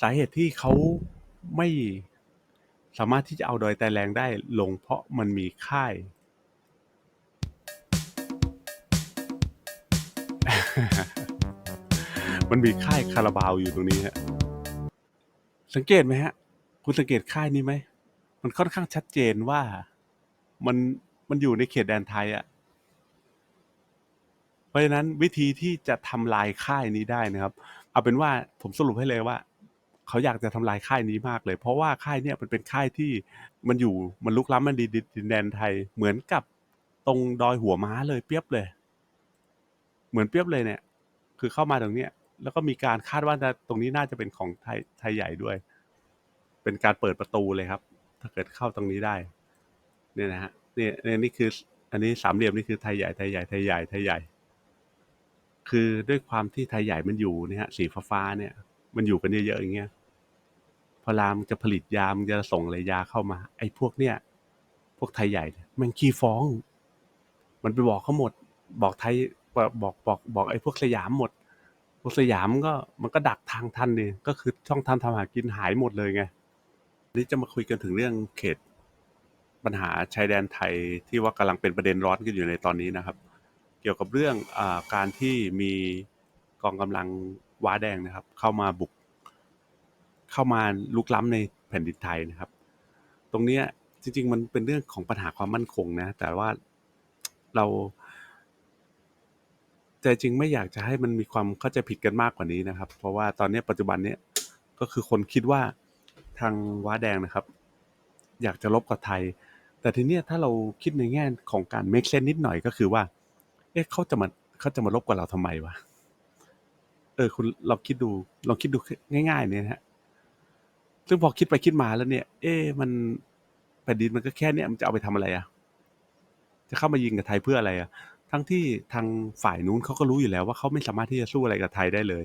สาเหตุที่เขาไม่สามารถที่จะเอาดอยไตแรงได้ลงเพราะมันมีค่าย มันมีค่ายคาราบาวอยู่ตรงนี้ฮะสังเกตไหมฮะ คุณสังเกตค่ายนี้ไหม มันค่อนข้างชัดเจนว่ามันมันอยู่ในเขตแดนไทยอะเพราะฉะนั้นวิธีที่จะทำลายค่ายนี้ได้นะครับ เอาเป็นว่าผมสรุปให้เลยว่า เขาอยากจะทำลายค่ายนี้มากเลย เพราะว่าค่ายเนี่ยมันเป็นค่ายที่มันอยู่มันลุกล้ำมันดีดินแดนไทย เหมือนกับตรงดอยหัวม้าเลยเปรียบเลย เหมือนเปรียบเลยเนี่ย คือเข้ามาตรงเนี้ย แล้วก็มีการคาดว่าตรงนี้น่าจะเป็นของไทยไทยใหญ่ด้วย เป็นการเปิดประตูเลยครับ ถ้าเกิดเข้าตรงนี้ได้ เนี่ยนะฮะเนี่ยนี่ยนี่คือ อันนี้สามเหลี่ยมนี่คือไทยใหญ่ไทยใหญ่ไทยใหญ่ไทยใหญ่คือด้วยความที่ไทยใหญ่มันอยู่เนี่ยฮะสีฟ้าๆเนี่ย มันอยู่กันเยอะๆอย่างเงี้ย พอรามจะผลิตยามจะส่งอะไรยาเข้ามา ไอ้พวกเนี่ยพวกไทยใหญ่มันขี้ฟ้อง มันไปบอกเขาหมด บอกไทยบอกบอกบอกไอ้พวกสยามหมด พวกสยามก็มันก็ดักทางทันนี่ก็คือช่องทางทำหากินหายหมดเลยไงนี่จะมาคุยกันถึงเรื่องเขตปัญหาชายแดนไทยที่ว่ากำลังเป็นประเด็นร้อนกันอยู่ในตอนนี้นะครับ เกี่ยวกับเรื่องอการที่มีกองกำลังว้าแดงนะครับ เข้ามาบุก เข้ามาลุกล้ำในแผ่นดินไทยนะครับ ตรงเนี้ยจริง ๆ มันเป็นเรื่องของปัญหาความมั่นคงนะ แต่ว่าเราใจจริงไม่อยากจะให้มันมีความเข้าใจผิดกันมากกว่านี้นะครับ เพราะว่าตอนนี้ปัจจุบันเนี้ยก็คือคนคิดว่าทางว้าแดงนะครับ อยากจะลบกับไทย แต่ทีเนี้ยถ้าเราคิดในแง่ของการ make sense นิดหน่อยก็คือว่า เอ๊ะเขาจะมาเขาจะมาลบกับเราทำไมวะเออคุณลองคิดดูลองคิดดูง่ายๆเนี่ยฮะ ซึ่งพอคิดไปคิดมาแล้วเนี่ย เอ๊มันแผ่นดินมันก็แค่เนี้ยมันจะเอาไปทำอะไรอะจะเข้ามายิงกับไทยเพื่ออะไรอะทั้งที่ทางฝ่ายนู้นเขาก็รู้อยู่แล้วว่าเขาไม่สามารถที่จะสู้อะไรกับไทยได้เลย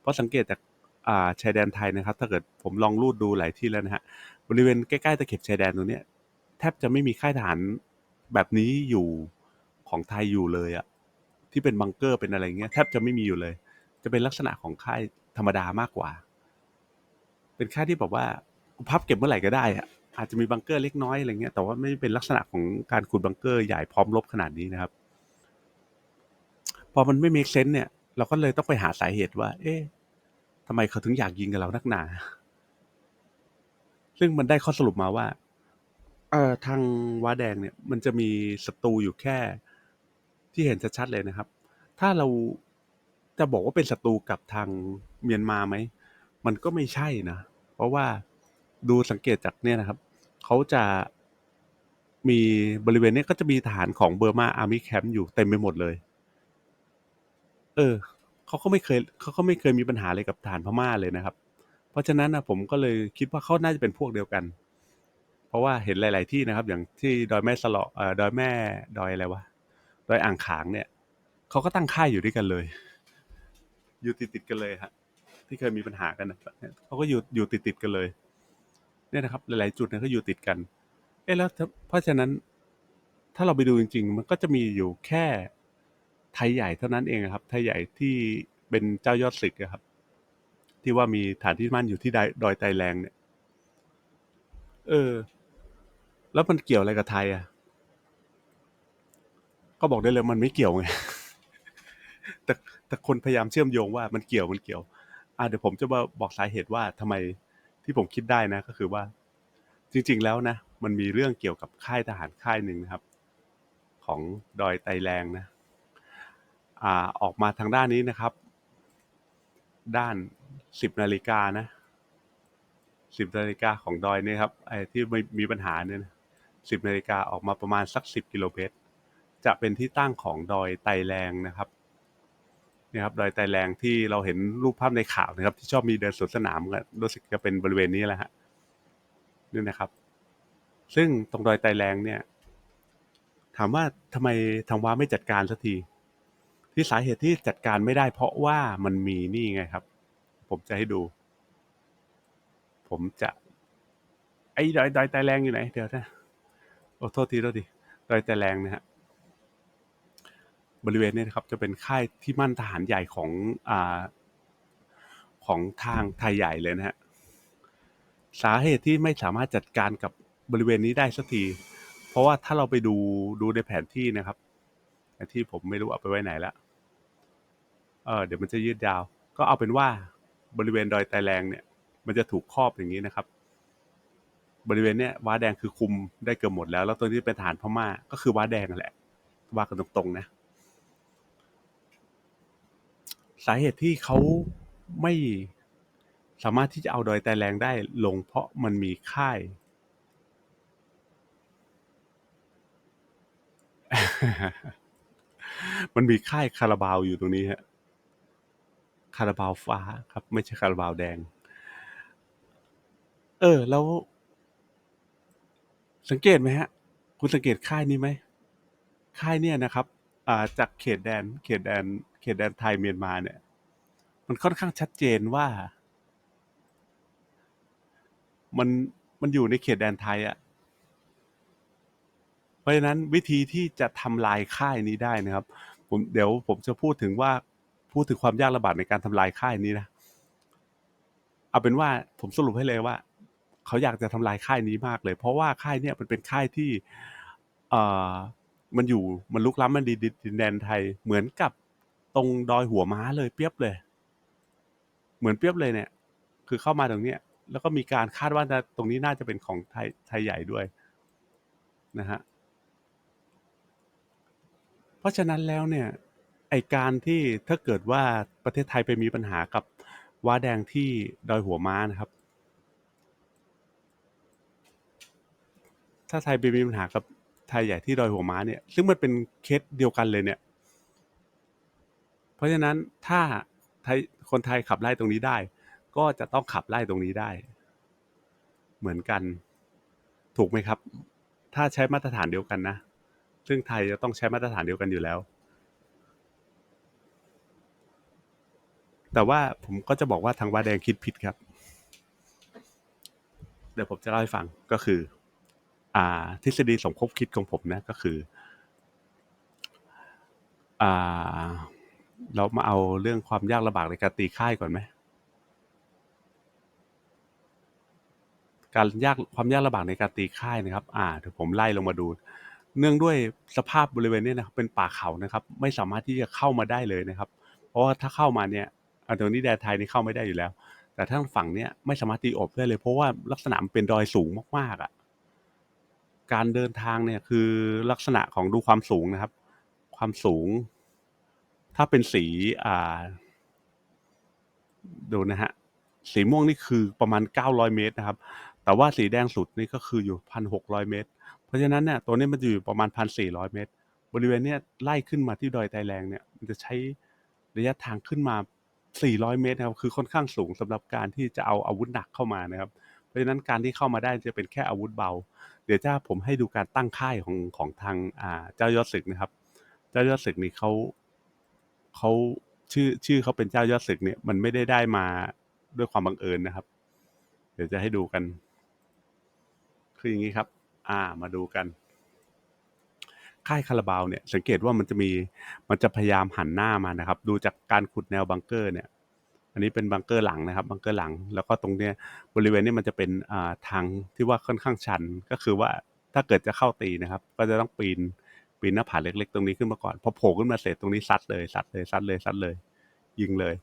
เพราะสังเกตจากอ่าชายแดนไทยนะครับ ถ้าเกิดผมลองรูดดูหลายที่แล้วนะฮะ บริเวณใกล้ๆตะเข็บชายแดนตรงเนี้ยแทบจะไม่มีค่ายทหารแบบนี้อยู่ของไทยอยู่เลยอะที่เป็นบังเกอร์เป็นอะไรเงี้ยแทบจะไม่มีอยู่เลย จะเป็นลักษณะของค่ายธรรมดามากกว่า เป็นค่าที่แบบว่าพับเก็บเมื่อไหร่ก็ได้อะอาจจะมีบังเกอร์เล็กน้อยอะไรเงี้ยแต่ว่าไม่เป็นลักษณะของการขุดบังเกอร์ใหญ่พร้อมรบขนาดนี้นะครับ พอมันไม่มีเซนส์เนี่ย เราก็เลยต้องไปหาสาเหตุว่า เอ๊ะทำไมเขาถึงอยากยิงกับเรานักหนา ซึ่งมันได้ข้อสรุปมาว่า เอ่อทางว้าแดงเนี่ย มันจะมีศัตรูอยู่แค่ ที่เห็นชัดๆเลยนะครับ ถ้าเราจะบอกว่าเป็นศัตรูกับทางเมียนมาไหม มันก็ไม่ใช่นะ เพราะว่าดูสังเกตจากเนี่ยนะครับ เขาจะมีบริเวณเนี้ยก็จะมีทหารของเบอร์มาอาร์มี่แคมป์อยู่เต็มไปหมดเลย เออเขาก็ไม่เคยเขาก็ไม่เคยมีปัญหาอะไรกับทหารพม่าเลยนะครับ เพราะฉะนั้นนะผมก็เลยคิดว่าเขาน่าจะเป็นพวกเดียวกัน เพราะว่าเห็นหลาย ๆ ที่นะครับ อย่างที่ดอยแม่สลอเอ่อดอยแม่ดอยอะไรวะดอยอ่างขางเนี่ยเขาก็ตั้งค่ายอยู่ด้วยกันเลย อยู่ติดติดๆกันเลยฮะ ที่เคยมีปัญหากันนะเขาก็อยู่อยู่ติดติดกันเลย เนี่ยนะครับ หลายๆจุดเนี่ยก็อยู่ติดกัน เอ๊ะแล้วเพราะฉะนั้น ถ้าเราไปดูจริง ๆ มันก็จะมีอยู่แค่ไทยใหญ่เท่านั้นเองครับไทยใหญ่ที่เป็นเจ้ายอดศึกครับ ที่ว่ามีฐานที่มั่นอยู่ที่ดอยดอยไตแรงเนี่ย เออ แล้วมันเกี่ยวอะไรกับไทยอะก็บอกได้เลยมันไม่เกี่ยวไงแต่แต่คนพยายามเชื่อมโยงว่ามันเกี่ยวมันเกี่ยว อ่าเดี๋ยวผมจะมาบอกสาเหตุว่าทำไมที่ผมคิดได้นะ ก็คือว่า จริง ๆ แล้วนะ มันมีเรื่องเกี่ยวกับค่ายทหารค่ายหนึ่งนะครับ ของดอยไตแรงนะ อ่าออกมาทางด้านนี้นะครับ ด้านสิบนาฬิกานะสิบนาฬิกาของดอยเนี่ยครับไอ้ที่ไม่มีปัญหาเนี่ยสิบนาฬิกาออกมาประมาณสักสิบกิโลเมตรจะเป็นที่ตั้งของดอยไตแรงนะครับ นี่ครับดอยไตแรงที่เราเห็นรูปภาพในข่าวนะครับ ที่ชอบมีเดินสวนสนามกันรู้สึกจะเป็นบริเวณนี้แหละฮะนี่นะครับ ซึ่งตรงดอยไตแรงเนี่ย ถามว่าทำไมทางว้าไม่จัดการสักที ที่สาเหตุที่จัดการไม่ได้ เพราะว่ามันมีนี่ไงครับ ผมจะให้ดู ผมจะ ไอ้ดอยดอยไตแรงอยู่ไหนเดี๋ยวนะโอ้โทษทีโทษทีดอยไตแรงนะฮะ บริเวณนี้นะครับจะเป็นค่ายที่มั่นทหารใหญ่ของอ่าของทางไทยใหญ่เลยนะฮะสาเหตุที่ไม่สามารถจัดการกับบริเวณนี้ได้สักที เพราะว่าถ้าเราไปดูดูในแผนที่นะครับแผนที่ผมไม่รู้เอาไปไว้ไหนและเออเดี๋ยวมันจะยืดยาว ก็เอาเป็นว่าบริเวณดอยไตแรงเนี่ย มันจะถูกครอบอย่างนี้นะครับ บริเวณเนี้ยว้าแดงคือคุมได้เกือบหมดแล้ว แล้วตัวนี้เป็นฐานพม่าก็คือว้าแดงนั่นแหละว่ากันตรงๆนะ สาเหตุที่เขาไม่สามารถที่จะเอาดอยไตแรงได้ลงเพราะมันมีค่าย มันมีค่ายคาราบาวอยู่ตรงนี้ฮะคาราบาวฟ้าครับ ไม่ใช่คาราบาวแดง เออ แล้ว สังเกตไหมฮะ คุณสังเกตค่ายนี้ไหมค่ายเนี่ยนะครับ อ่าจากเขตแดน เขตแดน เขตแดนไทยเมียนมาเนี่ย มันค่อนข้างชัดเจนว่า มันมันอยู่ในเขตแดนไทยอะเพราะฉะนั้นวิธีที่จะทำลายค่ายนี้ได้นะครับ ผมเดี๋ยวผมจะพูดถึงว่าพูดถึงความยากลำบากในการทำลายค่ายนี้นะเอาเป็นว่าผมสรุปให้เลยว่า เขาอยากจะทำลายค่ายนี้มากเลย เพราะว่าค่ายเนี่ยมันเป็นค่ายที่เอ่อมันอยู่มันลุกล้ำมันดีดินแดนไทยเหมือนกับ ตรงดอยหัวม้าเลยเปรียบเลย เหมือนเปรียบเลยเนี่ย คือเข้ามาตรงเนี้ย แล้วก็มีการคาดว่าจะตรงนี้น่าจะเป็นของไทยไทยใหญ่ด้วยนะฮะเพราะฉะนั้นแล้วเนี่ยไอการที่ถ้าเกิดว่าประเทศไทยไปมีปัญหากับว้าแดงที่ดอยหัวม้านะครับ ถ้าไทยไปมีปัญหากับไทยใหญ่ที่ดอยหัวม้าเนี่ย ซึ่งมันเป็นเคสเดียวกันเลยเนี่ย ราะฉะนั้นถ้าไทยคนไทยขับไล่ตรงนี้ได้ ก็จะต้องขับไล่ตรงนี้ได้ เหมือนกัน ถูกไหมครับ ถ้าใช้มาตรฐานเดียวกันนะ ซึ่งไทยจะต้องใช้มาตรฐานเดียวกันอยู่แล้ว แต่ว่าผมก็จะบอกว่าทางวาแดงคิดผิดครับ เดี๋ยวผมจะเล่าให้ฟังก็คือ อ่า ทฤษฎีสมคบคิดของผมนะก็คือ อ่า เรามาเอาเรื่องความยากลำบากในการตีค่ายก่อนไหม การยากความยากลำบากในการตีค่ายนะครับ อ่าเดี๋ยวผมไล่ลงมาดู เนื่องด้วยสภาพบริเวณนี้นะครับเป็นป่าเขานะครับ ไม่สามารถที่จะเข้ามาได้เลยนะครับ เพราะว่าถ้าเข้ามาเนี่ยอันตรงนี้แดนไทยนี่เข้าไม่ได้อยู่แล้ว แต่ทั้งฝั่งเนี้ยไม่สามารถตีอบได้เลย เพราะว่าลักษณะมันเป็นดอยสูงมากๆอะ การเดินทางเนี่ยคือลักษณะของดูความสูงนะครับ ความสูง ถ้าเป็นสีอ่าดูนะฮะสีม่วงนี่คือประมาณ 900 เมตรนะครับ แต่ว่าสีแดงสุดนี่ก็คืออยู่ 1,600 เมตร เพราะฉะนั้นเนี่ยตัวนี้มันจะอยู่ประมาณ 1,400 เมตร บริเวณเนี้ยไล่ขึ้นมาที่ดอยไตแรงเนี่ยมันจะใช้ระยะทางขึ้นมา 400 เมตรนะครับ คือค่อนข้างสูงสำหรับการที่จะเอาอาวุธหนักเข้ามานะครับ เพราะฉะนั้นการที่เข้ามาได้จะเป็นแค่อาวุธเบา เดี๋ยวถ้าผมให้ดูการตั้งค่ายของของทางอ่าเจ้ายอดศึกนะครับ เจ้ายอดศึกนี่เขา เขาชื่อชื่อเขาเป็นเจ้ายอดศึกเนี่ยมันไม่ได้ได้มาด้วยความบังเอิญนะครับ เดี๋ยวจะให้ดูกัน คืออย่างนี้ครับ อ่ามาดูกัน ค่ายคาราบาวเนี่ย สังเกตว่ามันจะมีมันจะพยายามหันหน้ามานะครับ ดูจากการขุดแนวบังเกอร์เนี่ย อันนี้เป็นบังเกอร์หลังนะครับบังเกอร์หลัง แล้วก็ตรงเนี้ยบริเวณนี้มันจะเป็นอ่าทางที่ว่าค่อนข้างชันก็คือว่าถ้าเกิดจะเข้าตีนะครับ ก็จะต้องปีน ปีนหน้าผาเล็กๆ ตรงนี้ขึ้นมาก่อนพอโผล่ขึ้นมาเสร็จตรงนี้ซัดเลยซัดเลยซัดเลยซัดเลย ยิงเลย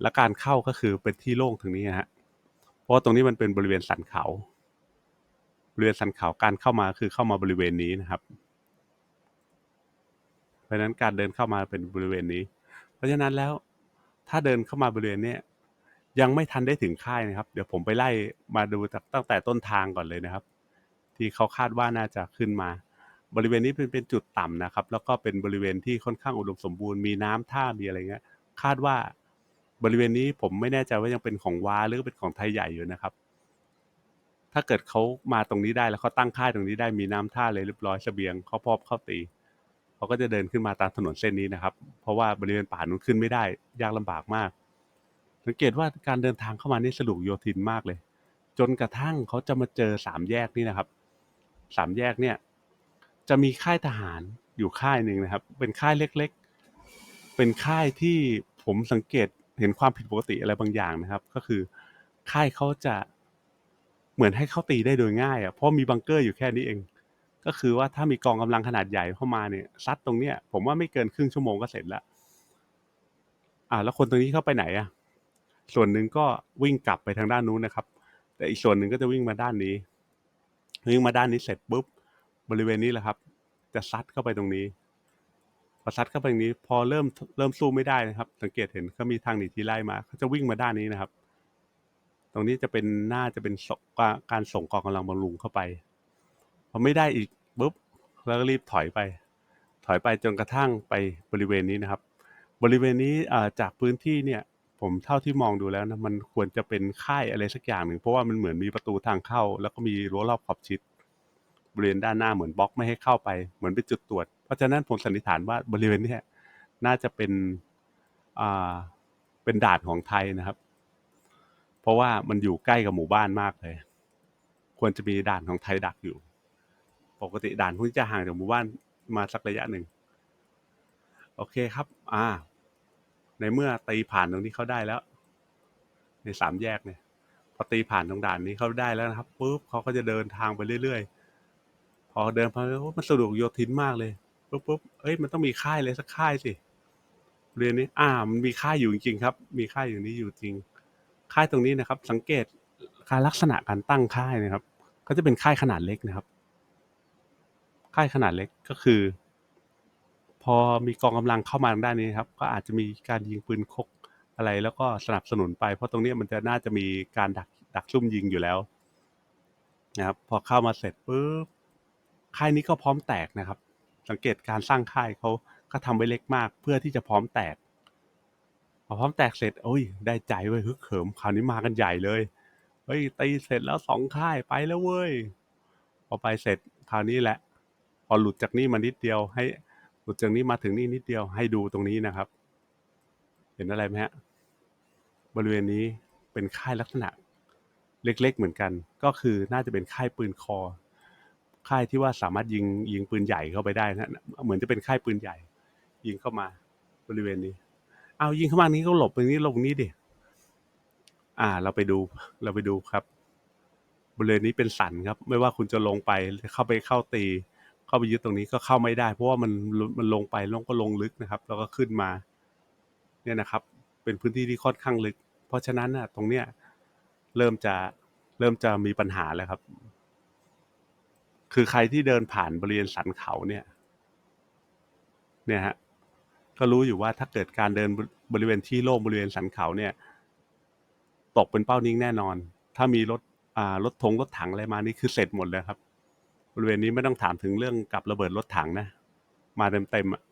แล้วการเข้าก็คือเป็นที่โล่งตรงนี้ฮะเพราะว่าตรงนี้มันเป็นบริเวณสันเขา บริเวณสันเขาการเข้ามาคือเข้ามาบริเวณนี้นะครับ เพราะฉะนั้นการเดินเข้ามาเป็นบริเวณนี้ เพราะฉะนั้นแล้วถ้าเดินเข้ามาบริเวณเนี้ยยังไม่ทันได้ถึงค่ายนะครับ เดี๋ยวผมไปไล่มาดูตั้งแต่ต้นทางก่อนเลยนะครับ ที่เขาคาดว่าน่าจะขึ้นมา บริเวณนี้เป็นเป็นจุดต่ำนะครับ แล้วก็เป็นบริเวณที่ค่อนข้างอุดมสมบูรณ์มีน้ำท่ามีอะไรเงี้ย คาดว่าบริเวณนี้ผมไม่แน่ใจว่ายังเป็นของว้าหรือเป็นของไทยใหญ่อยู่นะครับ ถ้าเกิดเขามาตรงนี้ได้แล้วเขาตั้งค่ายตรงนี้ได้มีน้ำท่าเลยเรียบร้อยเสบียงเขาพอมเข้าตีเขาก็จะเดินขึ้นมาตามถนนเส้นนี้นะครับ เพราะว่าบริเวณป่านู้นขึ้นไม่ได้ยากลำบากมาก สังเกตว่าการเดินทางเข้ามานี่สะดวกโยทินมากเลย จนกระทั่งเขาจะมาเจอสามแยกนี่นะครับสามแยกเนี่ย จะมีค่ายทหารอยู่ค่ายหนึ่งนะครับ เป็นค่ายเล็ก ๆ เป็นค่ายที่ผมสังเกตเห็นความผิดปกติอะไรบางอย่างนะครับ ก็คือค่ายเขาจะเหมือนให้เข้าตีได้โดยง่ายอะเพราะมีบังเกอร์อยู่แค่นี้เอง ก็คือว่าถ้ามีกองกำลังขนาดใหญ่เข้ามาเนี่ยซัดตรงเนี้ยผมว่าไม่เกินครึ่งชั่วโมงก็เสร็จล้วอ่า แล้วคนตรงนี้เข้าไปไหนอะส่วนหนึ่งก็วิ่งกลับไปทางด้านนู้นนะครับ แต่อีกส่วนหนึ่งก็จะวิ่งมาด้านนี้วิ่งมาด้านนี้เสร็จปุ๊บ บริเวณนี้แหละครับ จะซัดเข้าไปตรงนี้พอซัดเข้าไปตรงนี้ พอเริ่มเริ่มสู้ไม่ได้นะครับ สังเกตเห็นเขามีทางหนีทีไล่มาเขาจะวิ่งมาด้านนี้นะครับ ตรงนี้จะเป็นน่าจะเป็นการส่งกองกำลังบำรุงเข้าไปพอไม่ได้อีกปุ๊บแล้วก็รีบถอยไป ถอยไปจนกระทั่งไปบริเวณนี้นะครับ บริเวณนี้จากพื้นที่เนี่ยผมเท่าที่มองดูแล้วนะมันควรจะเป็นค่ายอะไรสักอย่างหนึ่งเพราะว่ามันเหมือนมีประตูทางเข้า แล้วก็มีรั้วรอบขอบชิด บริเวณด้านหน้าเหมือนบล็อกไม่ให้เข้าไป เหมือนเป็นจุดตรวจ เพราะฉะนั้นผมสันนิษฐานว่าบริเวณนี้น่าจะเป็นอ่าเป็นด่านของไทยนะครับ เพราะว่ามันอยู่ใกล้กับหมู่บ้านมากเลย ควรจะมีด่านของไทยดักอยู่ ปกติด่านพวกนี้จะห่างจากหมู่บ้านมาสักระยะหนึ่ง โอเคครับ อ่า ในเมื่อตีผ่านตรงนี้เขาได้แล้ว ในสามแยกเนี่ยพอตีผ่านตรงด่านนี้เขาได้แล้วนะครับปุ๊บเขาก็จะเดินทางไปเรื่อย ๆ พอเดินไปมันสะดวกโยทินมากเลยปุ๊บปุ๊บเอ้ยมันต้องมีค่ายเลยสักค่ายสิเรียนนี้อ่ามันมีค่ายอยู่จริงครับ มีค่ายอย่างนี้อยู่จริง ค่ายตรงนี้นะครับ สังเกตการลักษณะการตั้งค่ายนะครับก็จะเป็นค่ายขนาดเล็กนะครับ ค่ายขนาดเล็กก็คือ พอมีกองกำลังเข้ามาทางด้านนี้ครับ ก็อาจจะมีการยิงปืนคกอะไร แล้วก็สนับสนุนไป เพราะตรงนี้มันจะน่าจะมีการดักดักซุ่มยิงอยู่แล้วนะครับ พอเข้ามาเสร็จปุ๊บ ค่ายนี้ก็พร้อมแตกนะครับ สังเกตการสร้างค่ายเขาก็ทำไว้เล็กมาก เพื่อที่จะพร้อมแตกพอพร้อมแตกเสร็จโอ้ย ได้ใจเว้ยฮึกเหิมคราวนี้มากันใหญ่เลยเฮ้ยตีเสร็จแล้วสองค่ายไปแล้วเว้ยพอไปเสร็จคราวนี้แหละ พอหลุดจากนี่มานิดเดียว ให้หลุดจากนี้มาถึงนี่นิดเดียวให้ดูตรงนี้นะครับ เห็นอะไรไหมฮะบริเวณนี้เป็นค่ายลักษณะเล็กๆเหมือนกัน ก็คือน่าจะเป็นค่ายปืนคอ ค่ายที่ว่าสามารถยิงยิงปืนใหญ่เข้าไปได้นะเหมือนจะเป็นค่ายปืนใหญ่ ยิงเข้ามาบริเวณนี้ เอายิงเข้ามานี้ก็หลบตรงนี้ลงนี้ดิอ่า เราไปดู เราไปดูครับ บริเวณนี้เป็นสันครับ ไม่ว่าคุณจะลงไปเข้าไปเข้าตี เข้าไปยึดตรงนี้ก็เข้าไม่ได้ เพราะว่ามันมันลงไปลงก็ลงลึกนะครับ แล้วก็ขึ้นมา เนี่ยนะครับ เป็นพื้นที่ที่ค่อนข้างลึก เพราะฉะนั้นน่ะตรงเนี้ยเริ่มจะเริ่มจะมีปัญหาแล้วครับ คือใครที่เดินผ่านบริเวณสันเขาเนี่ย เนี่ยฮะก็รู้อยู่ว่าถ้าเกิดการเดินบริเวณที่โล่งบริเวณสันเขาเนี่ย ตกเป็นเป้านิ่งแน่นอน ถ้ามีรถอ่ารถทงรถถังอะไรมานี่คือเสร็จหมดเลยครับ บริเวณนี้ไม่ต้องถามถึงเรื่องกับระเบิดรถถังนะ มาเต็มเต็มอะ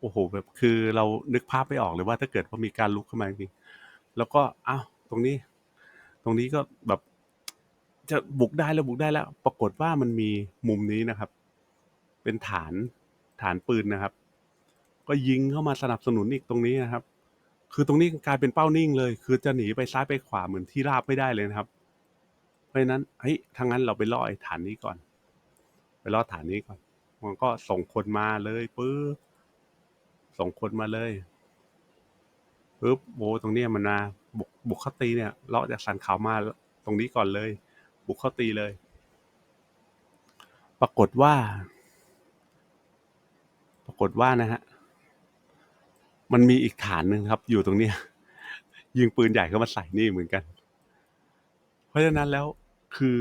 โอ้โหแบบคือเรานึกภาพไม่ออกเลยว่าถ้าเกิดว่ามีการลุกขึ้นมาจริงแล้วก็อ้าวตรงนี้ ตรงนี้ก็แบบ จะบุกได้แล้วบุกได้แล้ว ปรากฏว่ามันมีมุมนี้นะครับ เป็นฐานฐานปืนนะครับ ก็ยิงเข้ามาสนับสนุนอีกตรงนี้นะครับ คือตรงนี้กลายเป็นเป้านิ่งเลย คือจะหนีไปซ้ายไปขวาเหมือนที่ราบไม่ได้เลยนะครับ เพราะฉะนั้นเฮ้ยทางนั้นเราไปล่อไอ้ฐานนี้ก่อน ไปล่อฐานนี้ก่อนมันก็ส่งคนมาเลยปึ๊บส่งคนมาเลยปึ๊บโอ้ตรงนี้มันมาบุกบุกเข้าตีเนี่ยเลาะจากสันเขามาตรงนี้ก่อนเลย บุกเข้าตีเลย ปรากฏว่า ปรากฏว่านะฮะ มันมีอีกฐานหนึ่งครับ อยู่ตรงนี้ยิงปืนใหญ่เข้ามาใส่นี่เหมือนกัน เพราะฉะนั้นแล้วคือ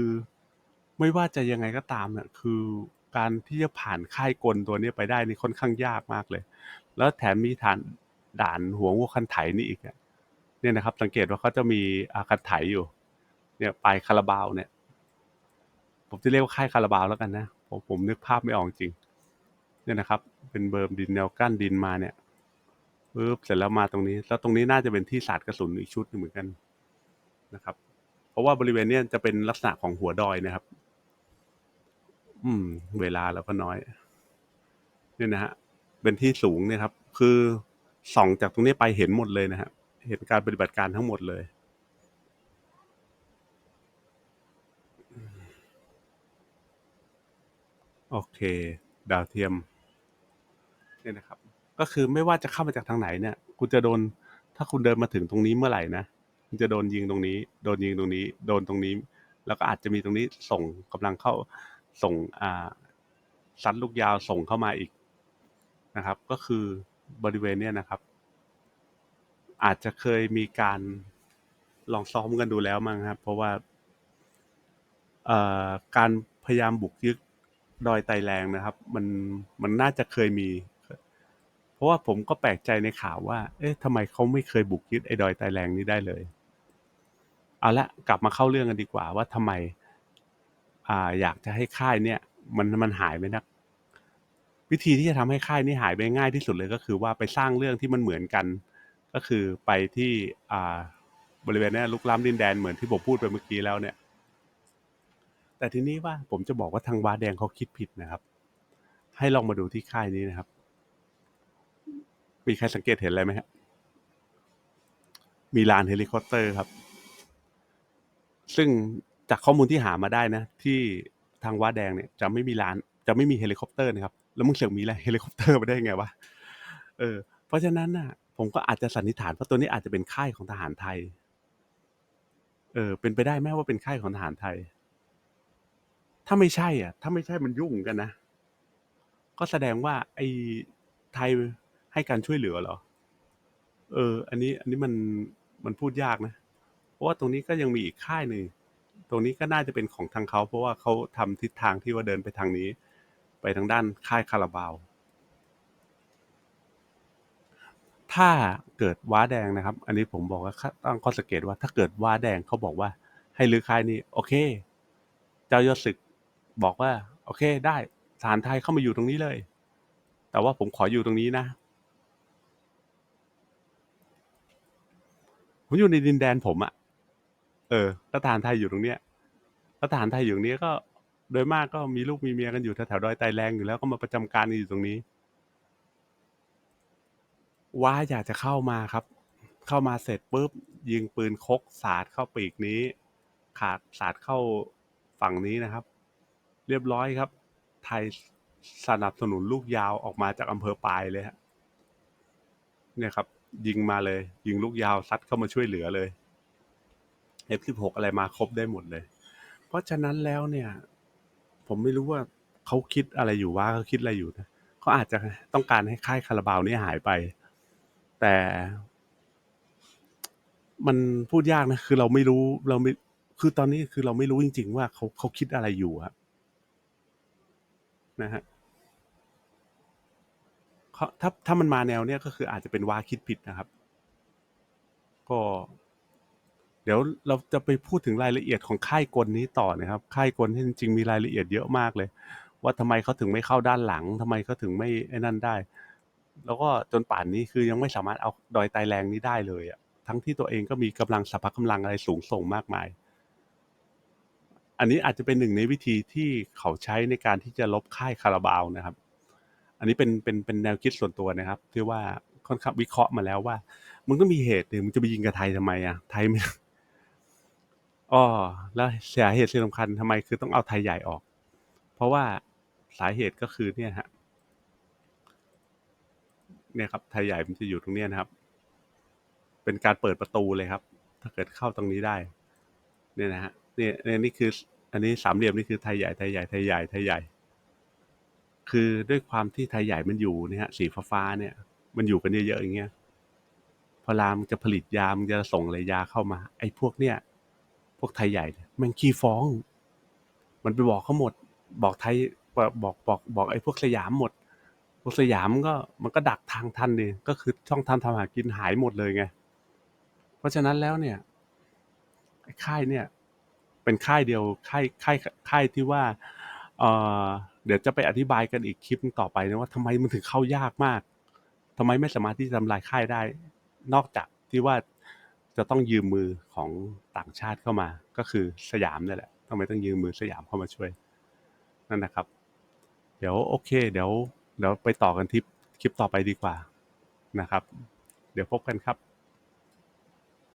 ไม่ว่าจะยังไงก็ตามเนี่ยคือการที่จะผ่านค่ายกลตัวนี้ไปได้นี่ค่อนข้างยากมากเลย แล้วแถมมีฐานด่านหัววัวคันไถนี่อีกเนี่ยนะครับ สังเกตว่าเขาจะมีอาคันไถอยู่ เนี่ยปลายคาราบาวเนี่ย ผมจะเรียกว่าค่ายคาราบาวแล้วกันนะผมผมนึกภาพไม่ออกจริง เนี่ยนะครับ เป็นเบิร์มดินแนวกั้นดินมาเนี่ยปึ๊บเสร็จแล้วมาตรงนี้ แล้วตรงนี้น่าจะเป็นที่สาดกระสุนอีกชุดนึงเหมือนกันนะครับ เพราะว่าบริเวณเนี้ยจะเป็นลักษณะของหัวดอยนะครับ อืม เวลาเราก็น้อย เนี่ยนะฮะ เป็นที่สูงเนี่ยครับ คือส่องจากตรงนี้ไปเห็นหมดเลยนะฮะ เห็นการปฏิบัติการทั้งหมดเลย โอเค ดาวเทียมเนี่ยนะครับ ก็คือไม่ว่าจะเข้ามาจากทางไหนเนี่ย คุณจะโดน ถ้าคุณเดินมาถึงตรงนี้เมื่อไหร่นะมันจะโดนยิงตรงนี้ โดนยิงตรงนี้ โดนตรงนี้ แล้วก็อาจจะมีตรงนี้ส่งกำลังเข้าส่งอ่าซัดลูกยาวส่งเข้ามาอีกนะครับ ก็คือบริเวณเนี้ยนะครับ อาจจะเคยมีการลองซ้อมกันดูแล้วมั้งครับ เพราะว่าอ่อการพยายามบุกยึด ดอยไตแรงนะครับ มันมันน่าจะเคยมี เพราะว่าผมก็แปลกใจในข่าวว่า เอ๊ะทำไมเขาไม่เคยบุกยึดไอ้ดอยไตแรงนี้ได้เลย เอาละกลับมาเข้าเรื่องกันดีกว่า ว่าทำไม อ่า อยากจะให้ค่ายเนี่ย มันมันหายไปนัก วิธีที่จะทำให้ค่ายนี้หายไปง่ายที่สุดเลยก็คือว่าไปสร้างเรื่องที่มันเหมือนกัน ก็คือไปที่อ่าบริเวณนี้ลุกล้ำดินแดนเหมือนที่ผมพูดไปเมื่อกี้แล้วเนี่ย แต่ทีนี้ว่าผมจะบอกว่าทางว้าแดงเขาคิดผิดนะครับ ให้ลองมาดูที่ค่ายนี้นะครับ มีใครสังเกตเห็นอะไรไหมครับมีลานเฮลิคอปเตอร์ครับ ซึ่งจากข้อมูลที่หามาได้นะ ที่ทางว้าแดงเนี่ย จะไม่มีลาน จะไม่มีเฮลิคอปเตอร์นะครับ แล้วมึงเสือกมีอะไรเฮลิคอปเตอร์มาได้ไงวะเออ เพราะฉะนั้นน่ะ ผมก็อาจจะสันนิษฐานว่าตัวนี้อาจจะเป็นค่ายของทหารไทย เออ เป็นไปได้ไหมว่าเป็นค่ายของทหารไทย ถ้าไม่ใช่อะ ถ้าไม่ใช่มันยุ่งกันนะ ก็แสดงว่า ไอ้ไทยให้การช่วยเหลือเหรอ เออ อันนี้ อันนี้มันมันพูดยากนะ เพราะว่าตรงนี้ก็ยังมีอีกค่ายหนึ่ง ตรงนี้ก็น่าจะเป็นของทางเขาเพราะว่าเขาทำทิศทางที่ว่าเดินไปทางนี้ ไปทางด้านค่ายคาราบาว ถ้าเกิดว้าแดงนะครับ อันนี้ผมบอกว่าตั้งข้อสังเกตว่าถ้าเกิดว้าแดงเขาบอกว่า ให้ลือค่ายนี้ โอเค เจ้ายศศึก บอกว่า โอเค ได้ทหารไทยเข้ามาอยู่ตรงนี้เลย แต่ว่าผมขออยู่ตรงนี้นะผมอยู่ในดินแดนผมอะเออแล้วทหารไทยอยู่ตรงเนี้ยแล้วทหารไทยอยู่ตรงนี้ก็โดยมากก็มีลูกมีเมียกันอยู่แถวๆดอยไตแรงอยู่แล้วก็มาประจำการอยู่ตรงนี้ว่าอยากจะเข้ามาครับ เข้ามาเสร็จปุ๊บ ยิงปืนคกสาดเข้าปีกนี้ ขาดสาดเข้าฝั่งนี้นะครับ เรียบร้อยครับ ไทยสนับสนุนลูกยาวออกมาจากอำเภอปลายเลยฮะเนี่ยครับ ยิงมาเลย ยิงลูกยาวซัดเข้ามาช่วยเหลือเลย F16 อะไรมาครบได้หมดเลย เพราะฉะนั้นแล้วเนี่ย ผมไม่รู้ว่าเขาคิดอะไรอยู่ว่าเขาคิดอะไรอยู่นะเขาอาจจะต้องการให้ค่ายคาราบาวนี่หายไป แต่ มันพูดยากนะ คือเราไม่รู้เราไม่คือตอนนี้คือเราไม่รู้จริง ๆ ว่าเขาเขาคิดอะไรอยู่ครับ นะฮะเขาถ้าถ้ามันมาแนวเนี้ยก็คืออาจจะเป็นว่าคิดผิดนะครับ ก็ เดี๋ยวเราจะไปพูดถึงรายละเอียดของค่ายกลนี้ต่อนะครับค่ายกลที่จริงๆมีรายละเอียดเยอะมากเลย ว่าทำไมเขาถึงไม่เข้าด้านหลังทำไมเขาถึงไม่ไอ้นั่นได้ แล้วก็จนป่านนี้คือยังไม่สามารถเอาดอยไตแรงนี้ได้เลยอะทั้งที่ตัวเองก็มีกำลังสรรพกำลังอะไรสูงส่งมากมาย อันนี้อาจจะเป็นหนึ่งในวิธีที่เขาใช้ในการที่จะลบค่ายคาราบาวนะครับ อันนี้เป็นเป็นเป็นแนวคิดส่วนตัวนะครับ ที่ว่าค่อนข้างวิเคราะห์มาแล้วว่า มึงก็มีเหตุหนึ่งมึงจะไปยิงกับไทยทำไมอะไทยไม่อ๋อแล้วสาเหตุที่สำคัญทำไมคือต้องเอาไทยใหญ่ออก เพราะว่าสาเหตุก็คือเนี่ยฮะเนี่ยครับไทยใหญ่มันจะอยู่ตรงเนี้ยนะครับ เป็นการเปิดประตูเลยครับ ถ้าเกิดเข้าตรงนี้ได้ เนี่ยนะฮะเนี่ยนี่คือ อันนี้สามเหลี่ยมนี่คือไทยใหญ่ไทยใหญ่ไทยใหญ่ไทยใหญ่ คือด้วยความที่ไทยใหญ่มันอยู่เนี่ยฮะสีฟ้าเนี่ย มันอยู่กันเยอะๆอย่างเงี้ยพอรามจะผลิตยามันจะส่งอะไรยาเข้ามา ไอ้พวกเนี่ย พวกไทยใหญ่เนี่ยม่งขี้ฟ้อง มันไปบอกเขาหมด บอกไทยบอกบอกบอกไอ้พวกสยามหมด พวกสยามก็มันก็ดักทางทันดิก็คือช่องทางทำหากินหายหมดเลยไง เพราะฉะนั้นแล้วเนี่ยไอ้ค่ายเนี่ย เป็นค่ายเดียวค่ายค่ายค่ายที่ว่าเออเดี๋ยวจะไปอธิบายกันอีกคลิปต่อไปนะว่าทำไมมันถึงเข้ายากมากทำไมไม่สามารถที่จะทำลายค่ายได้ นอกจากที่ว่าจะต้องยืมมือของต่างชาติเข้ามา ก็คือสยามนี่แหละทำไมต้องยืมมือสยามเข้ามาช่วยนั่นนะครับ เดี๋ยวโอเค เดี๋ยวเดี๋ยวไปต่อกันที่คลิปต่อไปดีกว่านะครับ เดี๋ยวพบกันครับ